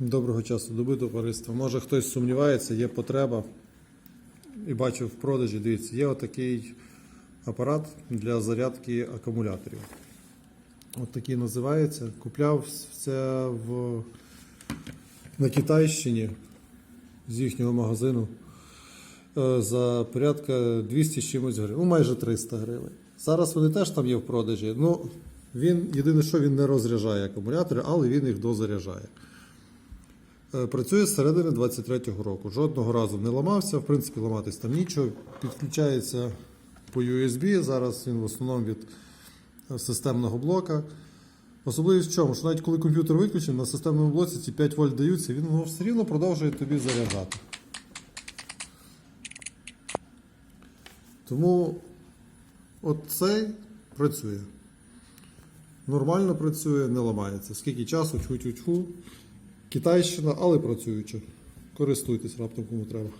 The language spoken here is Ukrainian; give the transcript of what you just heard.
Доброго часу доби товариства. Може хтось сумнівається, є потреба. І бачив в продажі, дивіться, є отакий апарат для зарядки акумуляторів. От такий називається. Купляв це в... на Китайщині з їхнього магазину е, за порядка 200 з чимось гривень, ну майже 300 гривень. Зараз вони теж там є в продажі. Ну, він, єдине, що він не розряджає акумулятори, але він їх дозаряджає. Е, Працює з середини 23-го року. Жодного разу не ламався, в принципі, ламатись там нічого. Підключається по USB. Зараз він в основному від е, системного блока. Особливість в чому? Що навіть коли комп'ютер виключений, на системному блоці ці 5 вольт даються, він ну, все рівно продовжує тобі заряджати. Тому от цей працює. Нормально працює, не ламається. Скільки часу, тьфу-тьфу-тьфу. Китайщина, але працююча. Користуйтесь раптом кому треба.